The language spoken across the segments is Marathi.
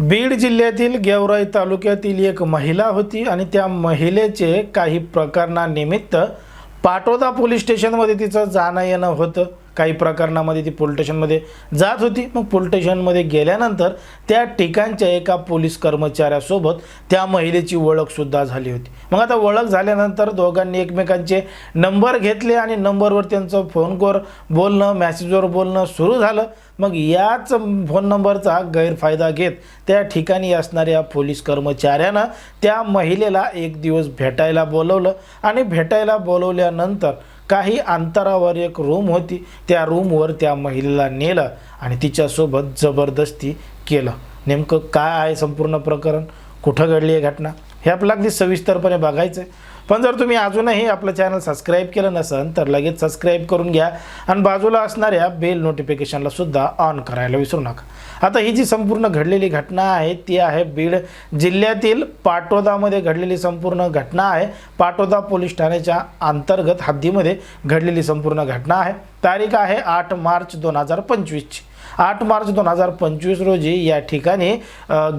बीड जिल्ह्यातील गेवराई तालुक्यातील एक महिला होती आणि त्या महिलेचे काही प्रकरणानिमित्त पाटोदा पोलीस स्टेशनमध्ये तिचं जाणं येणं होतं. काही प्रकरणामध्ये ती पोलीस स्टेशनमध्ये जात होती. मग पोलीस स्टेशनमध्ये गेल्यानंतर त्या ठिकाणच्या एका पोलीस कर्मचाऱ्यासोबत त्या महिलेची ओळखसुद्धा झाली होती. मग आता ओळख झाल्यानंतर दोघांनी एकमेकांचे नंबर घेतले आणि नंबरवर त्यांचं फोनवर बोलणं मॅसेजवर बोलणं सुरू झालं. मग याच फोन नंबरचा गैरफायदा घेत त्या ठिकाणी असणाऱ्या पोलीस कर्मचाऱ्यानं त्या महिलेला एक दिवस भेटायला बोलवलं. आणि भेटायला बोलवल्यानंतर काही अंतरावर एक रूम होती. त्या रूमवर त्या महिलेला नेलं आणि तिच्यासोबत जबरदस्ती केलं. नेमकं काय आहे संपूर्ण प्रकरण? कुठं घडली आहे घटना? हे आपलं अगदी सविस्तरपणे बघायचं आहे पण जर तुम्ही अजूनही आपलं चॅनल सबस्क्राईब केलं नसेल तर लगेच सबस्क्राईब करून घ्या आणि बाजूला असणाऱ्या बेल नोटिफिकेशनला सुद्धा ऑन करायला विसरू नका. आता ही जी संपूर्ण घडलेली घटना आहे ती आहे बीड जिल्ह्यातील पाटोदामध्ये घडलेली संपूर्ण घटना आहे. पाटोदा पोलीस ठाण्याच्या अंतर्गत हद्दीमध्ये घडलेली संपूर्ण घटना आहे. तारीख आहे आठ मार्च दोन हजार पंचवीसची आठ मार्च दोन हजार पंचवीस रोजी या ठिकाणी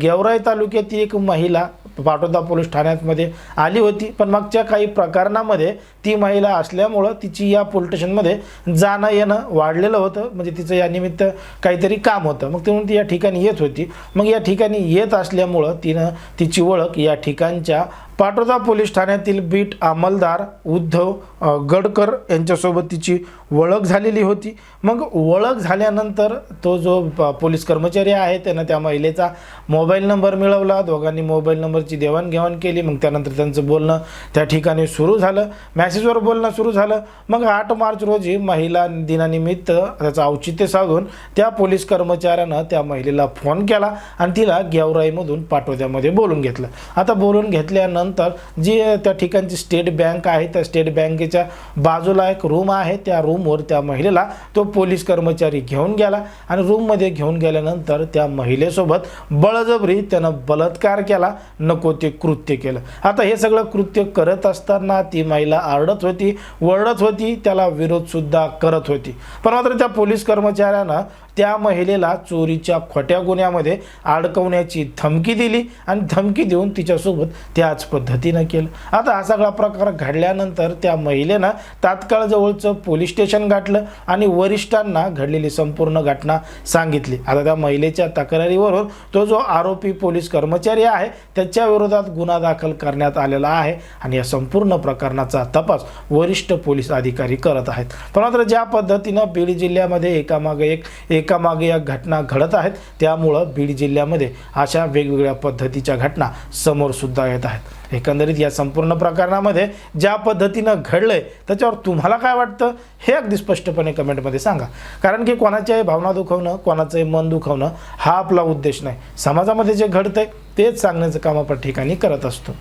गेवराई तालुक्यातील एक महिला पाटोदा पोलीस ठाण्यामध्ये आली होती. पण मागच्या काही प्रकरणामध्ये ती महिला असल्यामुळं तिची या पोलीस स्टेशनमध्ये जाणं येणं वाढलेलं होतं. म्हणजे तिचं या निमित्त काहीतरी काम होतं. मग म्हणून ती या ठिकाणी येत होती. मग या ठिकाणी येत असल्यामुळं तिनं तिची ओळख या ठिकाणच्या पाटोदा पोलीस ठाण्यातील बीट अंमलदार उद्धव गडकर यांच्यासोबत तिची ओळख झालेली होती. मग ओळख झाल्यानंतर तो जो प- पोलीस कर्मचारी आहे त्यानं त्या महिलेचा मोबाईल नंबर मिळवला. दोघांनी मोबाईल नंबरची देवाणघेवाण केली. मग त्यानंतर त्यांचं बोलणं त्या ठिकाणी सुरू झालं. मॅसेजवर बोलणं सुरू झालं. मग आठ मार्च रोजी महिला दिनानिमित्त त्याचं औचित्य साधून त्या पोलीस कर्मचाऱ्यानं त्या महिलेला फोन केला आणि तिला गेवराईमधून पाटोद्यामध्ये बोलून घेतलं. आता बोलून घेतल्यानंतर जी त्या ठिकाणची स्टेट बँक आहे त्या स्टेट बँकेच्या बाजूला एक रूम आहे. त्या रूमवर त्या महिलेला तो पोलीस कर्मचारी घेऊन गेला आणि रूममध्ये घेऊन गेल्यानंतर त्या महिलेसोबत बळजबरी त्यानं बलात्कार केला. नको ते कृत्य केलं. आता हे सगळं कृत्य करत असताना ती महिला आरडत होती वरडत होती त्याला विरोधसुद्धा करत होती. पण मात्र त्या पोलीस कर्मचाऱ्यानं त्या महिलेला चोरीच्या खोट्या गुन्ह्यामध्ये अडकवण्याची धमकी दिली आणि धमकी देऊन तिच्यासोबत त्याच पद्धतीनं केलं. आता हा सगळा प्रकार घडल्यानंतर त्या महिलेनं तात्काळ जवळचं पोलीस स्टेशन गाठलं आणि वरिष्ठांना घडलेली संपूर्ण घटना सांगितली. आता त्या महिलेच्या तक्रारीवरून तो जो आरोपी पोलीस कर्मचारी आहे त्याच्या विरोधात गुन्हा दाखल करण्यात आलेला आहे आणि या संपूर्ण प्रकरणाचा तपास वरिष्ठ पोलीस अधिकारी करत आहेत. पण मात्र ज्या पद्धतीनं बीड जिल्ह्यामध्ये एकामागे एक एकामागे या घटना घडत आहेत. त्यामुळं बीड जिल्ह्यामध्ये अशा वेगवेगळ्या पद्धतीच्या घटना समोरसुद्धा येत आहेत. एकंदरीत या संपूर्ण प्रकरणामध्ये ज्या पद्धतीनं घडलंय त्याच्यावर तुम्हाला काय वाटतं? हे अगदी स्पष्टपणे कमेंटमध्ये सांगा. कारण की कोणाच्याही भावना दुखवणं कोणाचंही मन दुखवणं हा आपला उद्देश नाही. समाजामध्ये जे घडतंय तेच सांगण्याचं काम आपण ठिकाणी करत असतो.